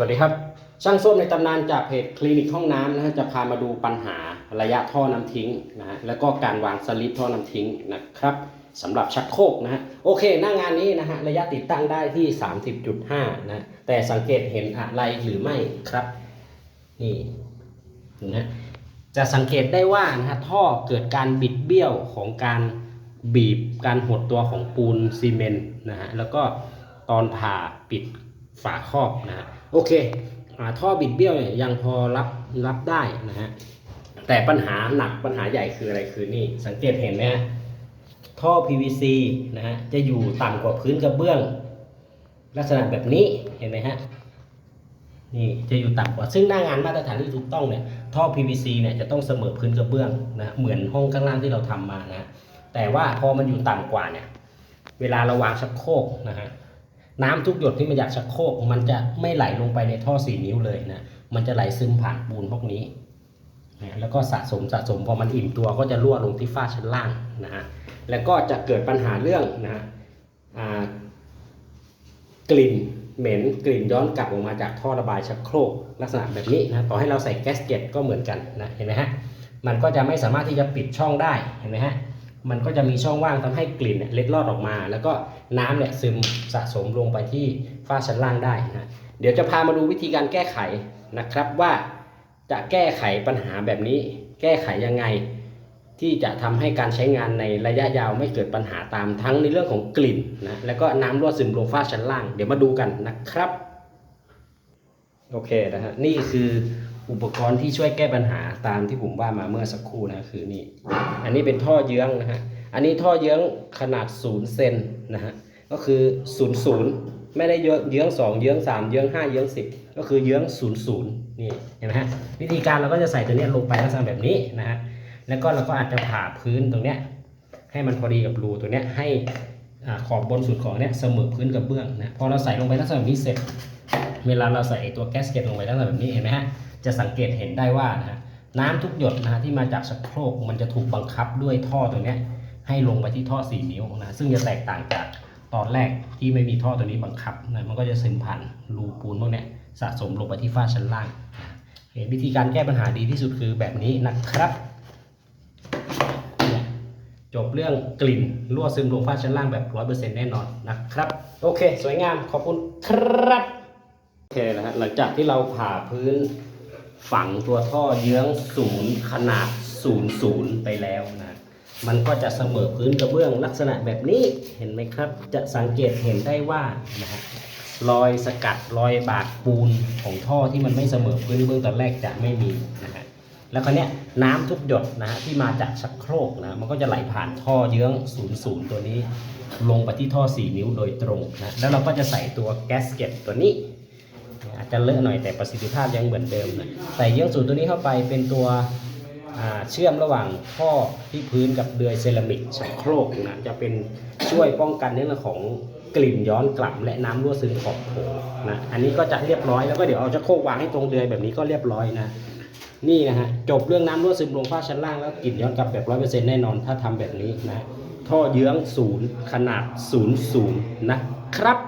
สวัสดีครับ ช่างส้มในตำนานจากเพจคลินิกห้องน้ำนะฮะจะพามาดูปัญหาระยะท่อน้ำทิ้งนะฮะแล้วก็การวางสลิปท่อน้ำทิ้งนะครับสำหรับชักโครกนะฮะโอเค หน้างานนี้นะฮะระยะติดตั้งได้ที่ 30.5นะแต่สังเกตเห็นอะไรหรือไม่ครับ นี่นะฮะจะสังเกตได้ว่านะฮะท่อเกิดการบิดเบี้ยวของการบีบการหดตัวของปูนซีเมนต์นะฮะแล้วก็ตอนผ่าปิด ฝาครอบนะฮะโอเคอท่อบิดเบี้ยวเนี่ยยังพอรับรับได้นะฮะแต่ปัญหาหนักปัญหาใหญ่คืออะไรคือนี่ สังเกตเห็นไหมฮะท่อ PVC นะฮะจะอยู่ต่ำกว่าพื้นกระเบื้อง ลักษณะแบบนี้เห็นไหมฮะนี่จะอยู่ต่ำกว่าซึ่งหน้างานมาตรฐานที่ถูกต้องเนี่ยท่อ PVC เนี่ยจะต้องเสมอพื้นกระเบื้องนะเหมือนห้องข้างล่างที่เราทำมานะแต่ว่าพอมันอยู่ต่ำกว่าเนี่ยเวลาเราวางชักโครกนะฮะ น้ำทุกหยดที่มาจากชักโครกมันจะไม่ไหลลงไปในท่อสี่นิ้วเลยนะ มันจะไหลซึมผ่านปูนพวกนี้นะแล้วก็สะสมสะสมพอมันอิ่มตัวก็จะรั่วลงที่ฝ้าชั้นล่างนะฮะ แล้วก็จะเกิดปัญหาเรื่องนะฮะกลิ่นเหม็นกลิ่นย้อนกลับออกมาจากท่อระบายชักโครกลักษณะแบบนี้นะต่อให้เราใส่แก๊สเก็ตก็เหมือนกันนะเห็นไหมฮะมันก็จะไม่สามารถที่จะปิดช่องได้เห็นไหมฮะ มันก็จะมีช่องว่างทำให้กลิ่นเนี่ยเล็ดลอดออกมา แล้วก็น้ำเนี่ยซึมสะสมลงไปที่ฝ้าชั้นล่างได้นะเดี๋ยวจะพามาดูวิธีการแก้ไขนะครับว่าจะแก้ไขปัญหาแบบนี้ แก้ไขยังไง ที่จะทำให้การใช้งานในระยะยาวไม่เกิดปัญหาตามทั้งในเรื่องของกลิ่นนะแล้วก็น้ำรั่วซึมลงฝ้าชั้นล่าง เดี๋ยวมาดูกันนะครับ โอเคนะฮะนี่คือ อุปกรณ์ที่ช่วยแก้ปัญหาตามที่ผมว่ามาเมื่อสักครู่นะคือนี่ อันนี้เป็นท่อเยื้องนะฮะ อันนี้ท่อเยื้องขนาด0เซนนะฮะ ก็คือ0 0ไม่ได้เยื้องเยื้อง2เยื้อง3เยื้อง5เยื้อง10 ก็คือเยื้อง0 0นี่เห็นไหมฮะ วิธีการเราก็จะใส่ตัวนี้ลงไปลักษณะแบบนี้นะฮะ แล้วก็เราก็อาจจะผ่าพื้นตรงเนี้ยให้มันพอดีกับรูตัวเนี้ยให้อขอบบนสุดของเนี้ยเสมอพื้นกับเบื้องนะ พอเราใส่ลงไปลักษณะแบบนี้เสร็จ เวลาเราใส่ตัวแก๊สเก็ตลงไปลักษณะแบบนี้เห็นไหมฮะจะสังเกตเห็นได้ว่านะฮะน้ำทุกหยดนะฮะที่มาจากชักโครกมันจะถูกบังคับด้วยท่อตัวนี้ให้ลงไปที่ท่อ 4 นิ้วนะซึ่งจะแตกต่างจากตอนแรกที่ไม่มีท่อตัวนี้บังคับนะมันก็จะซึมผ่านรูปูนพวกนี้สะสมลงไปที่ฝ้าชั้นล่างเห็นวิธีการแก้ปัญหาดีที่สุดคือแบบนี้นะครับจบเรื่องกลิ่นรั่วซึมลงฝ้าชั้นล่างแบบ 100%แน่นอนนะครับ โอเค สวยงามขอบคุณครับ โอเคนะฮะหลังจากที่เราผ่าพื้นฝังตัวท่อเยื้องศูนย์ขนาดศูนย์ศูนย์ไปแล้วนะมันก็จะเสมอพื้นกระเบื้องลักษณะแบบนี้เห็นไหมครับ จะสังเกตเห็นได้ว่านะฮะรอยสกัดรอยบาดปูนของท่อที่มันไม่เสมอพื้นระเบื้องตอนแรกจะไม่มีนะฮะแล้วคราวเนี้ยน้ำทุกหยดนะฮะที่มาจากชักโครกนะมันก็จะไหลผ่านท่อเยื้อง00ตัวนี้ ลงไปที่ท่อ 4 นิ้วโดยตรงนะแล้วเราก็จะใส่ตัวแกสเก็ตตัวนี้ จะเลอะหน่อยแต่ประสิทธิภาพยังเหมือนเดิมนะใส่เยื้องศูนย์ตัวนี้เข้าไปเป็นตัวเชื่อมระหว่างท่อที่พื้นกับเดือยเซรามิกชักโครกนะจะเป็นช่วยป้องกันเรื่องของกลิ่นย้อนกลับและน้ำรั่วซึมขอบโถนะอันนี้ก็จะเรียบร้อยแล้วก็เดี๋ยวเอาชักโครกวางให้ตรงเดือยแบบนี้ก็เรียบร้อยนะนี่นะฮะจบเรื่องน้ำรั่วซึมลงฝ้าชั้นล่างแล้วกลิ่นย้อนกลับแบบร้อยเปอร์เซ็นต์แน่นอนถ้าทำแบบนี้นะท่อเยื้องศูนย์ขนาดศูนย์ศูนย์นะครับ